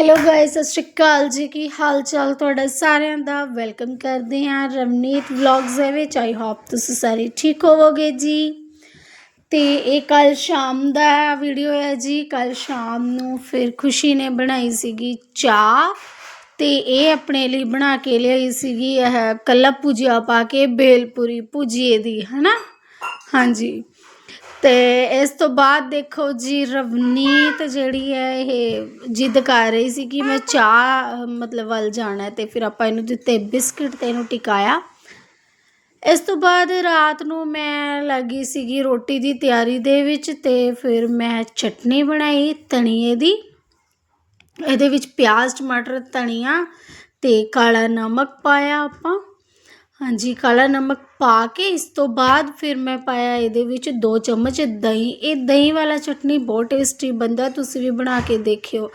Hello guys ਸਤਿ ਸ਼੍ਰੀ ਅਕਾਲ ਜੀ। ਕੀ ਹਾਲ ਚਾਲ ਤੁਹਾਡਾ ਸਾਰਿਆਂ ਦਾ? ਵੈਲਕਮ ਕਰਦੇ ਹਾਂ ਰਵਨੀਤ ਵਲੌਗਸ ਦੇ ਵਿੱਚ। ਆਈ ਹੋਪ ਤੁਸੀਂ ਸਾਰੇ ਠੀਕ ਹੋਵੋਗੇ ਜੀ। ਤੇ ਇਹ ਕੱਲ ਸ਼ਾਮ ਦਾ ਵੀਡੀਓ ਹੈ ਜੀ। ਕੱਲ ਸ਼ਾਮ ਨੂੰ ਫਿਰ ਖੁਸ਼ੀ ਨੇ ਬਣਾਈ ਸੀਗੀ ਚਾਹ। ਤੇ ਇਹ ਆਪਣੇ ਲਈ ਬਣਾ ਕੇ ਲਿਆਈ ਸੀਗੀ। ਇਹ ਕੱਲਾ ਭੁਜੀਆ ਪਾ ਕੇ ਬੇਲਪੂਰੀ ਭੁਜੀਏ ਦੀ, ਹਨਾ? ਹਾਂਜੀ। ਅਤੇ ਇਸ ਤੋਂ ਬਾਅਦ ਦੇਖੋ ਜੀ, ਰਵਨੀਤ ਜਿਹੜੀ ਹੈ ਇਹ ਜਿੱਦ ਕਰ ਰਹੀ ਸੀ ਕਿ ਮੈਂ ਚਾਹ, ਮਤਲਬ ਵੱਲ ਜਾਣਾ ਅਤੇ ਫਿਰ ਆਪਾਂ ਇਹਨੂੰ ਦਿੱਤੇ ਬਿਸਕਿਟ ਅਤੇ ਇਹਨੂੰ ਟਿਕਾਇਆ। ਇਸ ਤੋਂ ਬਾਅਦ ਰਾਤ ਨੂੰ ਮੈਂ ਲੱਗੀ ਸੀਗੀ ਰੋਟੀ ਦੀ ਤਿਆਰੀ ਦੇ ਵਿੱਚ ਤੇ ਫਿਰ ਮੈਂ ਚਟਨੀ ਬਣਾਈ ਧਨੀਏ ਦੀ। ਇਹਦੇ ਵਿੱਚ ਪਿਆਜ਼, ਟਮਾਟਰ, ਧਨੀਆ ਤੇ ਕਾਲਾ ਨਮਕ ਪਾਇਆ ਆਪਾਂ। ਹਾਂਜੀ ਕਾਲਾ ਨਮਕ ਪਾ ਕੇ ਇਸ ਤੋਂ ਬਾਅਦ ਫਿਰ ਮੈਂ ਪਾਇਆ ਇਹਦੇ ਵਿੱਚ 2 ਚਮਚ ਦਹੀਂ ਇਹ ਦਹੀਂ ਵਾਲਾ ਚਟਨੀ ਬਹੁਤ ਟੇਸਟੀ ਬੰਦਾ ਤੁਸੀਂ ਵੀ ਬਣਾ ਕੇ ਦੇਖਿਓ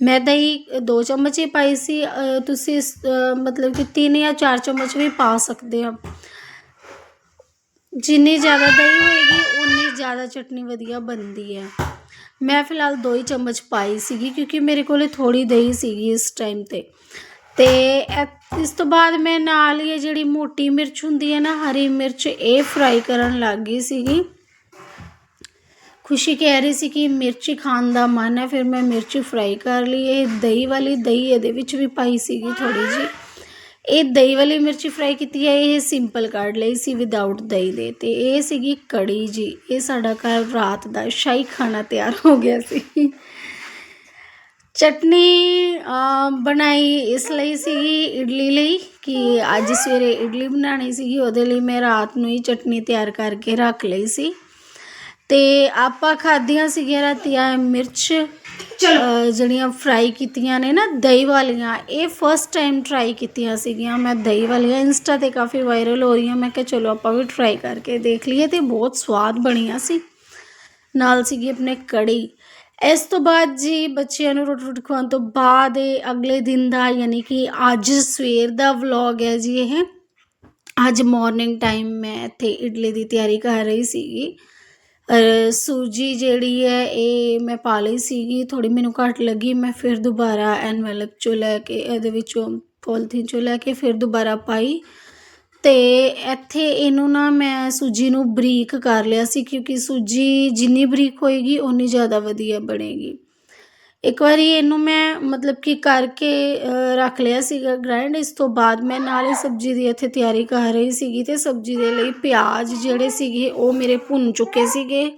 ਮੈਂ ਦਹੀਂ 2 ਚਮਚ ਹੀ ਪਾਈ ਸੀ ਅ, ਤੁਸੀਂ ਇਸ, ਅ, ਮਤਲਬ ਕਿ 3 ਜਾਂ 4 ਚਮਚ ਵੀ ਪਾ ਸਕਦੇ ਆ ਜਿੰਨੀ ਜ਼ਿਆਦਾ ਦਹੀਂ ਹੋਏਗੀ ਉਨੀ ਜ਼ਿਆਦਾ ਚਟਨੀ ਵਧੀਆ ਬਣਦੀ ਹੈ ਮੈਂ ਫਿਲਹਾਲ 2 ਹੀ ਚਮਚ ਪਾਈ ਸੀਗੀ ਕਿਉਂਕਿ ਮੇਰੇ ਕੋਲੇ ਥੋੜੀ ਦਹੀਂ ਸੀਗੀ ਇਸ ਟਾਈਮ ਤੇ ਤੇ ਇਸ ਤੋਂ ਬਾਅਦ ਮੈਂ ਨਾਲ ਹੀ ਇਹ ਜਿਹੜੀ ਮੋਟੀ ਮਿਰਚ ਹੁੰਦੀ ਹੈ ਨਾ, ਹਰੀ ਮਿਰਚ, ਇਹ ਫਰਾਈ ਕਰਨ ਲੱਗ ਗਈ ਸੀਗੀ। ਖੁਸ਼ੀ ਕਹਿ ਰਹੀ ਸੀ ਕਿ ਮਿਰਚੀ ਖਾਣ ਦਾ ਮਨ ਹੈ, ਫਿਰ ਮੈਂ ਮਿਰਚੀ ਫਰਾਈ ਕਰ ਲਈ। ਇਹ ਦਹੀਂ ਵਾਲੀ, ਦਹੀਂ ਇਹਦੇ ਵਿੱਚ ਵੀ ਪਾਈ ਸੀਗੀ ਥੋੜੀ ਜੀ ਇਹ ਦਹੀਂ ਵਾਲੀ ਮਿਰਚੀ ਫਰਾਈ ਕੀਤੀ ਹੈ, ਇਹ ਸਿੰਪਲ ਕੱਢ ਲਈ ਸੀ ਵਿਦਆਊਟ ਦਹੀਂ ਦੇ। ਤੇ ਇਹ ਸੀਗੀ ਕੜੀ ਜੀ। ਇਹ ਸਾਡਾ ਘਰ ਰਾਤ ਦਾ ਸ਼ਾਹੀ ਖਾਣਾ ਤਿਆਰ ਹੋ ਗਿਆ ਸੀ। ਚਟਨੀ ਬਣਾਈ ਇਸ ਲਈ ਸੀਗੀ ਇਡਲੀ ਲਈ ਕਿ ਅੱਜ ਸਵੇਰੇ ਇਡਲੀ ਬਣਾਣੀ ਸੀਗੀ। ਉਹਦੇ ਲਈ ਮੈਂ ਰਾਤ ਨੂੰ ਹੀ ਚਟਨੀ ਤਿਆਰ ਕਰਕੇ ਰੱਖ ਲਈ ਸੀ। ਤੇ ਆਪਾਂ ਖਾਧੀਆਂ ਸੀਗੀਆਂ ਰਾਤੀ ਆ ਮਿਰਚ ਜਿਹੜੀਆਂ ਫਰਾਈ ਕੀਤੀਆਂ ਨੇ ਨਾ ਦਹੀਂ ਵਾਲੀਆਂ ਇਹ ਫਸਟ ਟਾਈਮ ਟਰਾਈ ਕੀਤੀਆਂ ਸੀਗੀਆਂ। ਮੈਂ ਦਹੀਂ ਵਾਲੀਆਂ ਇੰਸਟਾ ਤੇ ਕਾਫੀ ਵਾਇਰਲ ਹੋ ਰਹੀਆਂ। ਮੈਂ ਕਿਹਾ ਚਲੋ ਆਪਾਂ ਵੀ ਟਰਾਈ ਕਰਕੇ ਦੇਖ ਲਈਏ ਤੇ ਬਹੁਤ ਸਵਾਦ ਬਣੀਆਂ ਸੀ। ਨਾਲ ਸੀਗੀ ਆਪਣੇ ਕੜੀ। ਇਸ ਤੋਂ ਬਾਅਦ ਜੀ ਬੱਚਿਆਂ ਨੂੰ ਰੋਟੀ ਰੋਟੀ ਖਵਾਉਣ ਤੋਂ ਬਾਅਦ ਇਹ ਅਗਲੇ ਦਿਨ ਦਾ ਯਾਨੀ ਕਿ ਅੱਜ ਸਵੇਰ ਦਾ ਵਲੌਗ ਹੈ ਜੀ ਇਹ। ਅੱਜ ਮਾਰਨਿੰਗ ਟਾਈਮ ਮੈਂ ਇੱਥੇ ਇਡਲੀ ਦੀ ਤਿਆਰੀ ਕਰ ਰਹੀ ਸੀਗੀ। ਸੂਜੀ ਜਿਹੜੀ ਹੈ ਇਹ ਮੈਂ ਪਾ ਲਈ ਸੀਗੀ ਥੋੜੀ ਮੈਨੂੰ ਘੱਟ ਲੱਗੀ, ਮੈਂ ਫਿਰ ਦੁਬਾਰਾ ਐਨਵੈਲਪ ਚੋਂ ਲੈ ਕੇ ਇਹਦੇ ਵਿੱਚੋਂ ਪੋਲੀਥੀਨ ਚੋਂ ਲੈ ਕੇ ਫਿਰ ਦੁਬਾਰਾ ਪਾਈ। ਅਤੇ ਇੱਥੇ ਇਹਨੂੰ ਨਾ ਮੈਂ ਸੂਜੀ ਨੂੰ ਬਰੀਕ ਕਰ ਲਿਆ ਸੀ ਕਿਉਂਕਿ ਸੂਜੀ ਜਿੰਨੀ ਬਰੀਕ ਹੋਏਗੀ ਉਨੀ ਜ਼ਿਆਦਾ ਵਧੀਆ ਬਣੇਗੀ। ਇੱਕ ਵਾਰੀ ਇਹਨੂੰ ਮੈਂ ਮਤਲਬ ਕਿ ਕਰਕੇ ਰੱਖ ਲਿਆ ਸੀਗਾ ਗ੍ਰਾਈਂਡ ਇਸ ਤੋਂ ਬਾਅਦ ਮੈਂ ਨਾਲੇ ਸਬਜ਼ੀ ਦੀ ਇੱਥੇ ਤਿਆਰੀ ਕਰ ਰਹੀ ਸੀਗੀ ਤੇ ਸਬਜ਼ੀ ਦੇ ਲਈ ਪਿਆਜ਼ ਜਿਹੜੇ ਸੀਗੇ, ਉਹ ਮੇਰੇ ਭੁੰਨ ਚੁੱਕੇ ਸੀਗੇ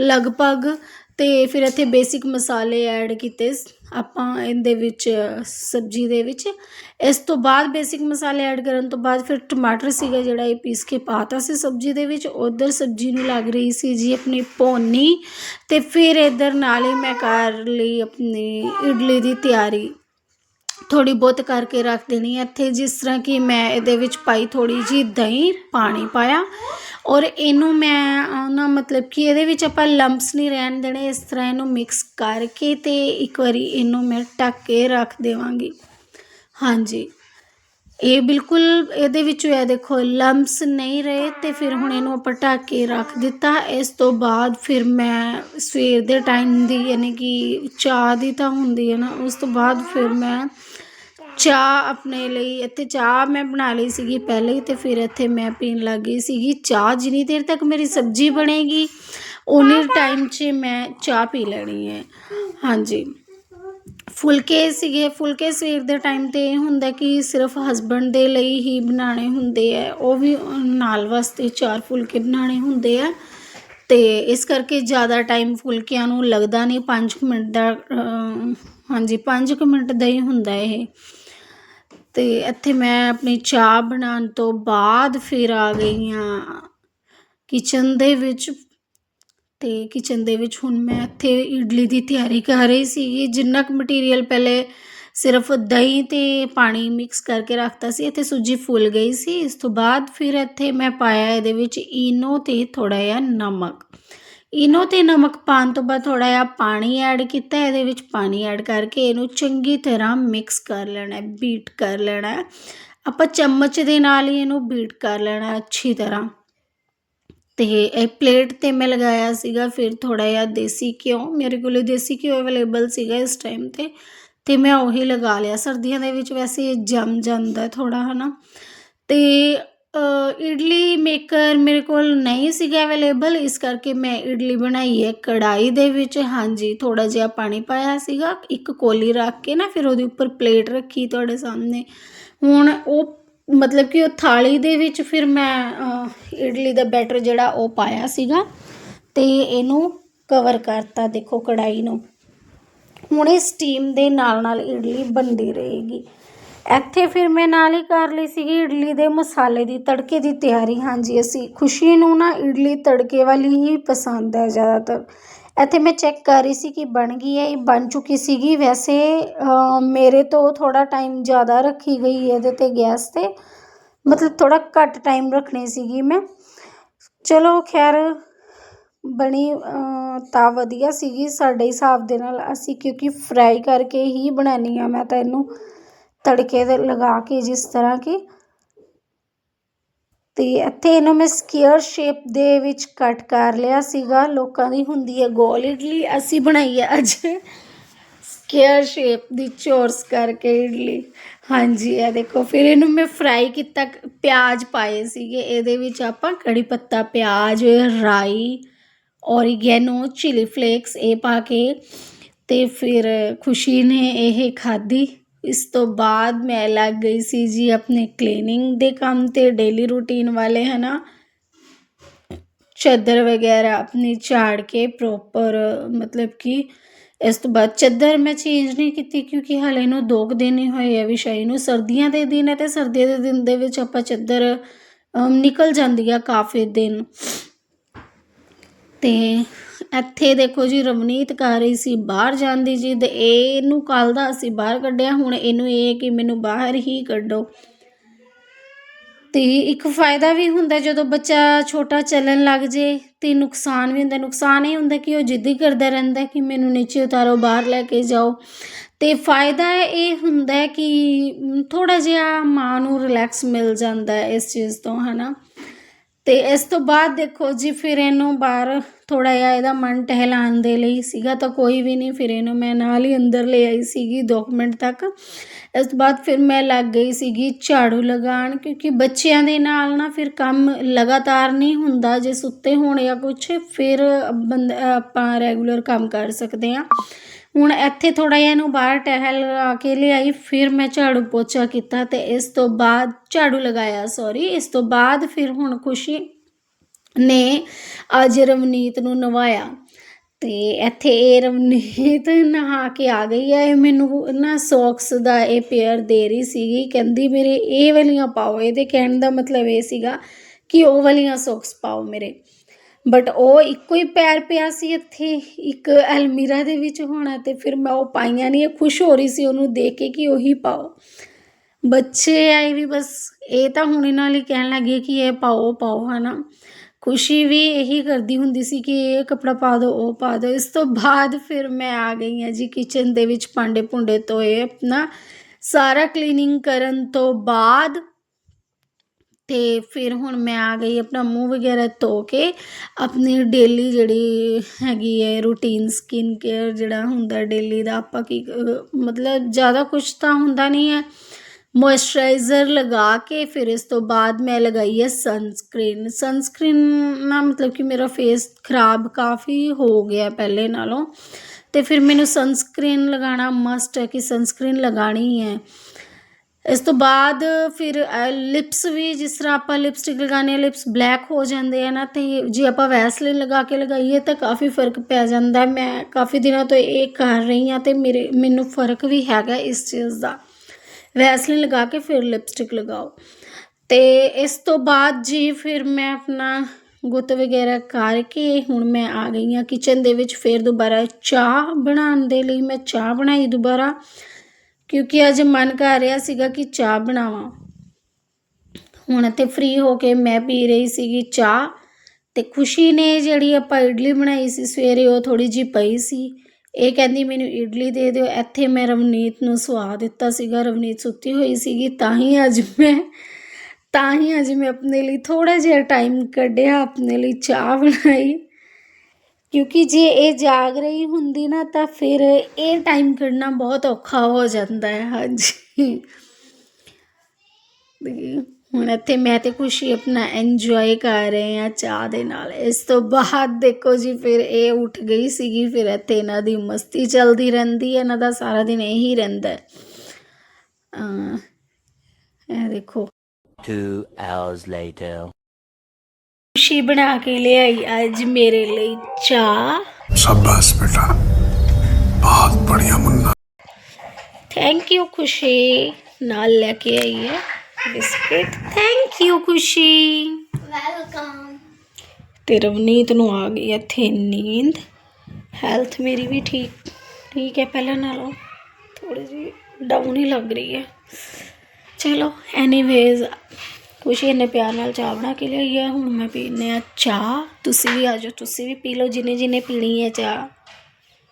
ਲਗਭਗ। ਤੇ ਫਿਰ ਇੱਥੇ ਬੇਸਿਕ ਮਸਾਲੇ ਐਡ ਕੀਤੇ ਸ- ਆਪਾਂ ਇਹਦੇ ਵਿੱਚ, ਸਬਜ਼ੀ ਦੇ ਵਿੱਚ। ਇਸ ਤੋਂ ਬਾਅਦ ਬੇਸਿਕ ਮਸਾਲੇ ਐਡ ਕਰਨ ਤੋਂ ਬਾਅਦ ਫਿਰ ਟਮਾਟਰ ਸੀਗਾ ਜਿਹੜਾ ਇਹ ਪੀਸ ਕੇ ਪਾਤਾ ਸੀ ਸਬਜ਼ੀ ਦੇ ਵਿੱਚ। ਉਧਰ ਸਬਜ਼ੀ ਨੂੰ ਲੱਗ ਰਹੀ ਸੀ ਜੀ ਆਪਣੀ ਭੋਨੀ ਤੇ ਫਿਰ ਇਧਰ ਨਾਲ ਹੀ ਮੈਂ ਕਰ ਲਈ ਆਪਣੀ ਇਡਲੀ ਦੀ ਤਿਆਰੀ। ਥੋੜੀ ਬਹੁਤ ਕਰਕੇ ਰੱਖ ਦੇਣੀ ਹੈ ਇੱਥੇ, ਜਿਸ ਤਰ੍ਹਾਂ ਕਿ ਮੈਂ ਇਹਦੇ ਵਿੱਚ ਪਾਈ ਥੋੜੀ ਜੀ ਦਹੀਂ, ਪਾਣੀ ਪਾਇਆ। ਔਰ ਇਹਨੂੰ ਮੈਂ ਅਹ, ਨਾ ਮਤਲਬ ਕਿ ਇਹਦੇ ਵਿੱਚ ਆਪਾਂ ਲੰਪਸ ਨਹੀਂ ਰਹਿਣ ਦੇਣੇ ਇਸ ਤਰ੍ਹਾਂ ਇਹਨੂੰ ਮਿਕਸ ਕਰਕੇ ਤੇ ਇੱਕ ਵਾਰੀ ਇਹਨੂੰ ਮੈਂ ਢੱਕ ਕੇ ਰੱਖ ਦੇਵਾਂਗੀ। ਹਾਂਜੀ। ਇਹ ਬਿਲਕੁਲ ਇਹਦੇ ਵਿੱਚ ਇਹ ਦੇਖੋ ਲੰਪਸ ਨਹੀਂ ਰਹੇ ਤੇ ਫਿਰ ਹੁਣ ਇਹਨੂੰ ਆਪਾਂ ਢੱਕ ਕੇ ਰੱਖ ਦਿੱਤਾ। ਇਸ ਤੋਂ ਬਾਅਦ ਫਿਰ ਮੈਂ ਸਵੇਰ ਦੇ ਟਾਈਮ ਦੀ ਯਾਨੀ ਕਿ ਚਾਹ ਦੀ ਤਾਂ ਹੁੰਦੀ ਹੈ ਨਾ ਉਸ ਤੋਂ ਬਾਅਦ ਫਿਰ ਮੈਂ ਚਾਹ ਆਪਣੇ ਲਈ ਇੱਥੇ ਚਾਹ ਮੈਂ ਬਣਾ ਲਈ ਸੀਗੀ ਪਹਿਲੇ ਹੀ ਤੇ ਫਿਰ ਇੱਥੇ ਮੈਂ ਪੀਣ ਲੱਗ ਗਈ ਸੀਗੀ। ਚਾਹ ਜਿੰਨੀ ਦੇਰ ਤੱਕ ਮੇਰੀ ਸਬਜ਼ੀ ਬਣੇਗੀ ਉਨੀ ਟਾਈਮ 'ਚ ਮੈਂ ਚਾਹ ਪੀ ਲੈਣੀ ਹੈ। ਹਾਂਜੀ। ਫੁਲਕੇ ਸੀਗੇ ਫੁਲਕੇ ਸਵੇਰ ਦੇ ਟਾਈਮ ਤੇ ਇਹ ਹੁੰਦਾ ਕਿ ਸਿਰਫ ਹਸਬੰਡ ਦੇ ਲਈ ਹੀ ਬਣਾਉਣੇ ਹੁੰਦੇ ਆ ਉਹ ਵੀ ਨਾਲ ਵਾਸਤੇ ਚਾਰ ਫੁਲਕੇ ਬਣਾਉਣੇ ਹੁੰਦੇ ਆ। ਤੇ ਇਸ ਕਰਕੇ ਜ਼ਿਆਦਾ ਟਾਈਮ ਫੁਲਕਿਆਂ ਨੂੰ ਲੱਗਦਾ ਨਹੀਂ 5 ਮਿੰਟ ਦਾ ਅਮ, ਹਾਂਜੀ 5 ਮਿੰਟ ਦਾ ਹੀ ਹੁੰਦਾ ਇਹ। ਤੇ ਇੱਥੇ ਮੈਂ ਆਪਣੀ ਚਾਹ ਬਣਾਉਣ ਤੋਂ ਬਾਅਦ ਫਿਰ ਆ ਗਈ ਹਾਂ ਕਿਚਨ ਦੇ ਵਿੱਚ। ਅਤੇ ਕਿਚਨ ਦੇ ਵਿੱਚ ਹੁਣ ਮੈਂ ਇੱਥੇ ਇਡਲੀ ਦੀ ਤਿਆਰੀ ਕਰ ਰਹੀ ਸੀਗੀ। ਜਿੰਨਾ ਕੁ ਮਟੀਰੀਅਲ ਪਹਿਲੇ ਸਿਰਫ ਦਹੀਂ ਤੇ ਪਾਣੀ ਮਿਕਸ ਕਰਕੇ ਰੱਖਤਾ ਸੀ, ਇੱਥੇ ਸੂਜੀ ਫੁੱਲ ਗਈ ਸੀ। ਇਸ ਤੋਂ ਬਾਅਦ ਫਿਰ ਇੱਥੇ ਮੈਂ ਪਾਇਆ ਇਹਦੇ ਵਿੱਚ ਈਨੋ ਤੇ ਥੋੜਾ ਜਿਹਾ ਨਮਕ। ਈਨੋ ਤੇ ਨਮਕ ਪਾਉਣ ਤੋਂ ਬਾਅਦ ਥੋੜ੍ਹਾ ਜਿਹਾ ਪਾਣੀ ਐਡ ਕੀਤਾ ਇਹਦੇ ਵਿੱਚ ਪਾਣੀ ਐਡ ਕਰਕੇ ਇਹਨੂੰ ਚੰਗੀ ਤਰ੍ਹਾਂ ਮਿਕਸ ਕਰ ਲੈਣਾ ਬੀਟ ਕਰ ਲੈਣਾ। ਆਪਾਂ ਚਮਚ ਦੇ ਨਾਲ ਹੀ ਇਹਨੂੰ ਬੀਟ ਕਰ ਲੈਣਾ ਅੱਛੀ ਤਰ੍ਹਾਂ। ਤੇ ਇਹ ਪਲੇਟ ਤੇ ਮੈਂ ਲਗਾਇਆ ਸੀਗਾ ਫਿਰ ਥੋੜਾ ਜਿਹਾ ਦੇਸੀ ਘਿਓ। ਮੇਰੇ ਕੋਲ ਦੇਸੀ ਘਿਓ ਅਵੇਲੇਬਲ ਸੀਗਾ ਇਸ ਟਾਈਮ ਤੇ ਤੇ ਮੈਂ ਉਹੀ ਲਗਾ ਲਿਆ। ਸਰਦੀਆਂ ਦੇ ਵਿੱਚ ਵੈਸੇ ਇਹ ਜੰਮ ਜਾਂਦਾ ਥੋੜਾ ਹਨਾ। ਤੇ ਅ, ਇਡਲੀ ਮੇਕਰ ਮੇਰੇ ਕੋਲ ਨਹੀਂ ਸੀਗਾ ਅਵੇਲੇਬਲ, ਇਸ ਕਰਕੇ ਮੈਂ ਇਡਲੀ ਬਣਾਈ ਹੈ। ਕੜਾਈ ਦੇ ਵਿੱਚ ਹਾਂਜੀ ਥੋੜਾ ਜਿਹਾ ਪਾਣੀ ਪਾਇਆ ਸੀਗਾ, ਇੱਕ ਕੋਲੀ ਰੱਖ ਕੇ ਨਾ, ਫਿਰ ਉਹਦੇ ਉੱਪਰ ਪਲੇਟ ਰੱਖੀ ਤੁਹਾਡੇ ਸਾਹਮਣੇ। ਹੁਣ ਉਹ, ਮਤਲਬ ਕਿ ਉਹ ਥਾਲੀ ਦੇ ਵਿੱਚ ਫਿਰ ਮੈਂ ਇਡਲੀ ਦਾ ਬੈਟਰ ਜਿਹੜਾ ਉਹ ਪਾਇਆ ਸੀਗਾ ਤੇ ਇਹਨੂੰ ਕਵਰ ਕਰਤਾ ਦੇਖੋ ਕੜਾਈ ਨੂੰ। ਹੁਣ ਇਹ ਸਟੀਮ ਦੇ ਨਾਲ ਨਾਲ ਇਡਲੀ ਬਣਦੀ ਰਹੇਗੀ। ਇੱਥੇ ਫਿਰ ਮੈਂ ਨਾਲ ਹੀ ਕਰ ਲਈ ਸੀਗੀ ਇਡਲੀ ਦੇ ਮਸਾਲੇ ਦੀ, ਤੜਕੇ ਦੀ ਤਿਆਰੀ। ਹਾਂਜੀ, ਅਸੀਂ ਖੁਸ਼ੀ ਨੂੰ ਨਾ ਇਡਲੀ ਤੜਕੇ ਵਾਲੀ ਹੀ ਪਸੰਦ ਹੈ ਜ਼ਿਆਦਾਤਰ। ਇੱਥੇ ਮੈਂ ਚੈੱਕ ਕਰ ਰਹੀ ਸੀ ਕਿ ਬਣ ਗਈ ਹੈ, ਇਹ ਬਣ ਚੁੱਕੀ ਸੀਗੀ। ਵੈਸੇ ਮੇਰੇ ਤੋਂ ਥੋੜ੍ਹਾ ਟਾਈਮ ਜ਼ਿਆਦਾ ਰੱਖੀ ਗਈ ਇਹਦੇ ਤੇ ਗੈਸ ਤੇ। ਮਤਲਬ ਥੋੜ੍ਹਾ ਘੱਟ ਟਾਈਮ ਰੱਖਣੀ ਸੀਗੀ ਮੈਂ। ਚਲੋ ਖੈਰ, ਬਣੀ ਤਾਂ ਵਧੀਆ ਸੀਗੀ। ਸਾਡੇ ਹਿਸਾਬ ਦੇ ਨਾਲ ਅਸੀਂ ਕਿਉਂਕਿ ਫਰਾਈ ਕਰਕੇ ਹੀ ਬਣਾਉਂਦੀ ਹਾਂ ਮੈਂ ਤਾਂ ਇਹਨੂੰ। ਤੜਕੇ ਦੇ ਲਗਾ ਕੇ ਜਿਸ ਤਰ੍ਹਾਂ ਕਿ ਤੇ ਇੱਥੇ ਇਹਨੂੰ ਮੈਂ ਸਕੁਅਰ ਸ਼ੇਪ ਦੇ ਵਿੱਚ ਕੱਟ ਕਰ ਲਿਆ ਸੀਗਾ। ਲੋਕਾਂ ਦੀ ਹੁੰਦੀ ਹੈ ਗੋਲ ਇਡਲੀ। ਅਸੀਂ ਬਣਾਈ ਹੈ ਅੱਜ ਸਕੁਅਰ ਸ਼ੇਪ ਦੀ ਚੋਰਸ ਕਰਕੇ ਇਡਲੀ। ਹਾਂਜੀ, ਇਹ ਦੇਖੋ, ਫਿਰ ਇਹਨੂੰ ਮੈਂ ਫਰਾਈ ਕੀਤਾ, ਪਿਆਜ਼ ਪਾਏ ਸੀਗੇ। ਇਹਦੇ ਵਿੱਚ ਆਪਾਂ ਕੜੀ ਪੱਤਾ, ਪਿਆਜ਼, ਰਾਈ ਔਰੀਗੈਨੋ ਚਿਲੀ ਫਲੇਕਸ ਇਹ ਪਾ ਕੇ ਤੇ ਫਿਰ ਖੁਸ਼ੀ ਨੇ ਇਹ ਖਾਧੀ। ਇਸ ਤੋਂ ਬਾਅਦ ਮੈਂ ਲੱਗ ਗਈ ਸੀ ਜੀ ਆਪਣੇ ਕਲੀਨਿੰਗ ਦੇ ਕੰਮ ਤੇ ਡੇਲੀ ਰੂਟੀਨ ਵਾਲੇ ਹੈ ਨਾ ਚਾਦਰ ਵਗੈਰਾ ਆਪਣੀ ਝਾੜ ਕੇ ਪ੍ਰੋਪਰ ਮਤਲਬ ਕਿ ਇਸ ਤੋਂ ਬਾਅਦ ਚਾਦਰ ਮੈਂ ਚੇਂਜ ਨਹੀਂ ਕੀਤੀ ਕਿਉਂਕਿ ਹਾਲੇ ਨੂੰ ਦੋ ਕੁ ਦਿਨ ਹੀ ਹੋਏ ਆ ਵਿਸ਼ਾਈ ਨੂੰ ਸਰਦੀਆਂ ਦੇ ਦਿਨ ਹੈ ਅਤੇ ਸਰਦੀਆਂ ਦੇ ਦਿਨ ਦੇ ਵਿੱਚ ਆਪਾਂ ਚਾਦਰ ਨਿਕਲ ਜਾਂਦੀ ਆ ਕਾਫੀ ਦਿਨ। ਤੇ ਇੱਥੇ ਦੇਖੋ ਜੀ ਰਵਨੀਤ ਕਰ ਰਹੀ ਸੀ ਬਾਹਰ ਜਾਂਦੀ ਜੀ ਤੇ ਇਹਨੂੰ ਕੱਲ ਦਾ ਅਸੀਂ ਬਾਹਰ ਕੱਢਿਆ, ਹੁਣ ਇਹਨੂੰ ਇਹ ਕਿ ਮੈਨੂੰ ਬਾਹਰ ਹੀ ਕੱਢੋ। ਤੇ ਇੱਕ ਫਾਇਦਾ ਵੀ ਹੁੰਦਾ ਜਦੋਂ ਬੱਚਾ ਛੋਟਾ ਚੱਲਣ ਲੱਗ ਜੇ ਤੇ ਨੁਕਸਾਨ ਵੀ ਹੁੰਦਾ। ਨੁਕਸਾਨ ਇਹ ਹੁੰਦਾ ਕਿ ਉਹ ਜਿੱਦੀ ਕਰਦਾ ਰਹਿੰਦਾ ਕਿ ਮੈਨੂੰ ਨੀਚੇ ਉਤਾਰੋ, ਬਾਹਰ ਲੈ ਕੇ ਜਾਓ। ਤੇ ਫਾਇਦਾ ਇਹ ਹੁੰਦਾ ਕਿ ਥੋੜਾ ਜਿਹਾ ਮਾਂ ਨੂੰ ਰਿਲੈਕਸ ਮਿਲ ਜਾਂਦਾ ਇਸ ਚੀਜ਼ ਤੋਂ, ਹਨਾ? ਤੇ ਇਸ ਤੋਂ ਬਾਅਦ ਦੇਖੋ ਜੀ ਫਿਰ ਇਹਨੂੰ ਬਾਹਰ ਥੋੜਾ ਜਿਹਾ ਇਹਦਾ ਮਨ ਟਹਿਲਾਉਣ ਦੇ ਲਈ ਸੀਗਾ ਤਾਂ ਕੋਈ ਵੀ ਨਹੀਂ ਫਿਰ ਇਹਨੂੰ ਮੈਂ ਨਾਲ ਹੀ ਅੰਦਰ ਲੈ ਆਈ ਸੀਗੀ 2 ਮਿੰਟ ਤੱਕ। ਇਸ ਤੋਂ ਬਾਅਦ ਫਿਰ ਮੈਂ ਲੱਗ ਗਈ ਸੀਗੀ ਝਾੜੂ ਲਗਾਉਣ ਕਿਉਂਕਿ ਬੱਚਿਆਂ ਦੇ ਨਾਲ ਨਾ ਫਿਰ ਕੰਮ ਲਗਾਤਾਰ ਨਹੀਂ ਹੁੰਦਾ ਜੇ ਸੁੱਤੇ ਹੋਣ ਜਾਂ ਕੁਝ ਫਿਰ ਬੰਦ ਆਪਾਂ ਰੈਗੂਲਰ ਕੰਮ ਕਰ ਸਕਦੇ ਹਾਂ। ਹੁਣ ਇੱਥੇ ਥੋੜਾ ਜਿਹਾ ਇਹਨੂੰ ਬਾਹਰ ਟਹਿਲ ਕੇ ਲਿਆਈ, ਫਿਰ ਮੈਂ ਝਾੜੂ ਪੋਚਾ ਕੀਤਾ ਤੇ ਇਸ ਤੋਂ ਬਾਅਦ ਝਾੜੂ ਲਗਾਇਆ ਸੌਰੀ ਇਸ ਤੋਂ ਬਾਅਦ ਫਿਰ ਹੁਣ ਖੁਸ਼ੀ ਨੇ ਅੱਜ ਰਵਨੀਤ ਨੂੰ ਨਵਾਇਆ ਤੇ ਇੱਥੇ ਇਹ ਰਵਨੀਤ ਨਹਾ ਕੇ ਆ ਗਈ ਹੈ। ਇਹ ਮੈਨੂੰ ਨਾ ਸੌਕਸ ਦਾ ਇਹ ਪੇਅਰ ਦੇ ਰਹੀ ਸੀਗੀ। ਕਹਿੰਦੀ ਮੇਰੇ ਇਹ ਵਾਲੀਆਂ ਪਾਓ, ਇਹਦੇ ਕਹਿਣ ਦਾ ਮਤਲਬ ਇਹ ਸੀਗਾ ਕਿ ਉਹ ਵਾਲੀਆਂ ਸੌਕਸ ਪਾਓ ਮੇਰੇ। ਬਟ ਉਹ ਇੱਕੋ ਹੀ ਪੈਰ ਪਿਆ ਸੀ ਇੱਥੇ, ਇੱਕ ਅਲਮੀਰਾ ਦੇ ਵਿੱਚ ਹੋਣਾ ਤੇ ਫਿਰ ਮੈਂ ਉਹ ਪਾਈਆਂ ਨਹੀਂ ਖੁਸ਼ ਹੋ ਰਹੀ ਸੀ ਉਹਨੂੰ ਦੇਖ ਕੇ ਕਿ ਉਹੀ ਪਾਓ। ਬੱਚੇ ਆਏ ਵੀ ਬਸ, ਇਹ ਤਾਂ ਹੁਣ ਇਹਨਾਂ ਲਈ ਕਹਿਣ ਲੱਗੇ ਕਿ ਇਹ ਪਾਓ ਪਾਓ, ਹਨਾ। ਖੁਸ਼ੀ ਵੀ ਇਹੀ ਕਰਦੀ ਹੁੰਦੀ ਸੀ ਕਿ ਇਹ ਕੱਪੜਾ ਪਾ ਦਿਓ ਉਹ ਪਾ ਦਿਓ ਇਸ ਤੋਂ ਬਾਅਦ ਫਿਰ ਮੈਂ ਆ ਗਈ ਹਾਂ ਜੀ ਕਿਚਨ ਦੇ ਵਿੱਚ ਭਾਂਡੇ ਭੁੰਡੇ ਤੋਂ ਇਹ ਆਪਣਾ ਸਾਰਾ ਕਲੀਨਿੰਗ ਕਰਨ ਤੋਂ ਬਾਅਦ ਤੇ ਫਿਰ ਹੁਣ ਮੈਂ ਆ ਗਈ ਆਪਣਾ ਮੂੰਹ ਵਗੈਰਾ ਧੋ ਕੇ ਆਪਣੀ ਡੇਲੀ ਜਿਹੜੀ ਹੈਗੀ ਹੈ ਰੂਟੀਨ ਸਕਿਨ ਕੇਅਰ ਜਿਹੜਾ ਹੁੰਦਾ ਡੇਲੀ ਦਾ ਆਪਾਂ ਕੀ ਅਹ, ਮਤਲਬ ਜ਼ਿਆਦਾ ਕੁਝ ਤਾਂ ਹੁੰਦਾ ਨਹੀਂ ਹੈ। ਮੋਇਸਚਰਾਈਜ਼ਰ ਲਗਾ ਕੇ ਫਿਰ ਇਸ ਤੋਂ ਬਾਅਦ ਮੈਂ ਲਗਾਈ ਹੈ ਸਨਸਕ੍ਰੀਨ ਸਨਸਕ੍ਰੀਨ ਨਾਲ ਮਤਲਬ ਕਿ ਮੇਰਾ ਫੇਸ ਖਰਾਬ ਕਾਫੀ ਹੋ ਗਿਆ ਪਹਿਲੇ ਨਾਲੋਂ। ਤੇ ਫਿਰ ਮੈਨੂੰ ਸਨਸਕ੍ਰੀਨ ਲਗਾਉਣਾ ਮਸਟ ਹੈ ਕਿ ਸਨਸਕ੍ਰੀਨ ਲਗਾਣੀ ਹੈ। ਇਸ ਤੋਂ ਬਾਅਦ ਫਿਰ ਲਿਪਸ ਵੀ ਜਿਸ ਤਰ੍ਹਾਂ ਆਪਾਂ ਲਿਪਸਟਿਕ ਲਗਾਉਂਦੇ ਹਾਂ ਲਿਪਸ ਬਲੈਕ ਹੋ ਜਾਂਦੇ ਆ ਨਾ ਅਤੇ ਜੇ ਆਪਾਂ ਵੈਸਲਿਨ ਲਗਾ ਕੇ ਲਗਾਈਏ ਤਾਂ ਕਾਫੀ ਫ਼ਰਕ ਪੈ ਜਾਂਦਾ। ਮੈਂ ਕਾਫੀ ਦਿਨਾਂ ਤੋਂ ਇਹ ਕਰ ਰਹੀ ਹਾਂ ਅਤੇ ਮੇਰੇ, ਮੈਨੂੰ ਫ਼ਰਕ ਵੀ ਹੈਗਾ ਇਸ ਚੀਜ਼ ਦਾ। ਵੈਸਲਿਨ ਲਗਾ ਕੇ ਫਿਰ ਲਿਪਸਟਿਕ ਲਗਾਓ। ਤੇ ਇਸ ਤੋਂ ਬਾਅਦ ਜੀ ਫਿਰ ਮੈਂ ਆਪਣਾ ਗੁੱਤ ਵਗੈਰਾ ਕਰਕੇ ਹੁਣ ਮੈਂ ਆ ਗਈ ਹਾਂ ਕਿਚਨ ਦੇ ਵਿੱਚ, ਫਿਰ ਦੁਬਾਰਾ ਚਾਹ ਬਣਾਉਣ ਦੇ ਲਈ ਮੈਂ ਚਾਹ ਬਣਾਈ ਦੁਬਾਰਾ। ਕਿਉਂਕਿ ਅੱਜ ਮਨ ਕਰ ਰਿਹਾ ਸੀਗਾ ਕਿ ਚਾਹ ਬਣਾਵਾਂ। ਹੁਣ ਤੇ ਫ੍ਰੀ ਹੋ ਕੇ ਮੈਂ ਪੀ ਰਹੀ ਸੀਗੀ ਚਾਹ ਤੇ ਖੁਸ਼ੀ ਨੇ ਜਿਹੜੀ ਆਪਾਂ ਇਡਲੀ ਬਣਾਈ ਸੀ, ਸਵੇਰੇ ਉਹ ਥੋੜੀ ਜੀ ਪਈ ਸੀ। ਇਹ ਕਹਿੰਦੀ, ਮੈਨੂੰ ਇਡਲੀ ਦੇ ਦਿਓ। ਇੱਥੇ ਮੈਂ ਰਵਨੀਤ ਨੂੰ ਸਵਾ ਦਿੱਤਾ ਸੀਗਾ। ਰਵਨੀਤ ਸੁੱਤੀ ਹੋਈ ਸੀਗੀ, ਤਾਂ ਹੀ ਅੱਜ ਮੈਂ, ਤਾਂ ਹੀ ਅੱਜ ਮੈਂ ਆਪਣੇ ਲਈ ਥੋੜਾ ਜਿਹਾ ਟਾਈਮ ਕੱਢਿਆ, ਆਪਣੇ ਲਈ ਚਾਹ ਬਣਾਈ। ਕਿਉਂਕਿ ਜੇ ਇਹ ਜਾਗ ਰਹੀ ਹੁੰਦੀ ਨਾ ਤਾਂ ਫਿਰ ਇਹ ਟਾਈਮ ਕੱਢਣਾ ਬਹੁਤ ਔਖਾ ਹੋ ਜਾਂਦਾ ਹੈ ਹਾਂਜੀ। ਹੁਣ ਇੱਥੇ ਮੈਂ ਤੇ ਖੁਸ਼ੀ ਆਪਣਾ ਇੰਜੋਏ ਕਰ ਰਹੇ ਆ ਚਾਹ ਦੇ ਨਾਲ। ਇਸ ਤੋਂ ਬਾਅਦ ਦੇਖੋ ਜੀ ਫਿਰ ਇਹ ਉੱਠ ਗਈ ਸੀਗੀ ਫਿਰ ਇੱਥੇ ਇਹਨਾਂ ਦੀ ਮਸਤੀ ਚੱਲਦੀ ਰਹਿੰਦੀ ਹੈ ਇਹਨਾਂ ਦਾ ਸਾਰਾ ਦਿਨ ਇਹੀ ਰਹਿੰਦਾ ਹੈ। ਅਹ, ਇਹ ਦੇਖੋ। Two hours later. ਖੁਸ਼ੀ ਬਣਾ ਕੇ ਲਿਆਈ ਅੱਜ ਮੇਰੇ ਲਈ ਚਾਹ। ਸ਼ਾਬਾਸ਼ ਬੇਟਾ। ਬਹੁਤ ਬੜੀਆ ਮੁੰਨਾ। ਥੈਂਕ ਯੂ ਖੁਸ਼ੀ। ਨਾਲ ਲੈ ਕੇ ਆਈ ਹੈ biscuit. Thank you Khushi. Welcome ਤੇ ਰਵਨੀਤ ਨੂੰ ਆ ਗਈ ਇੱਥੇ ਨੀਂਦ। ਹੈਲਥ ਮੇਰੀ ਵੀ ਠੀਕ ਠੀਕ ਹੈ ਪਹਿਲਾਂ ਨਾਲੋਂ। ਥੋੜੀ ਜੀ ਡਾਊਨ ਹੀ ਲੱਗ ਰਹੀ ਹੈ। ਚਲੋ ਐਨੀਵੇਜ਼ ਖੁਸ਼ੀ ਇੰਨੇ ਪਿਆਰ ਨਾਲ ਚਾਹ ਬਣਾ ਕੇ ਲਿਆਈ ਹੈ ਹੁਣ ਮੈਂ ਪੀਂਦੇ ਹਾਂ ਚਾਹ। ਤੁਸੀਂ ਵੀ ਆ ਜਾਓ, ਤੁਸੀਂ ਵੀ ਪੀ ਲਓ ਜਿਹਨੇ ਜਿਹਨੇ ਪੀਣੀ ਹੈ ਚਾਹ।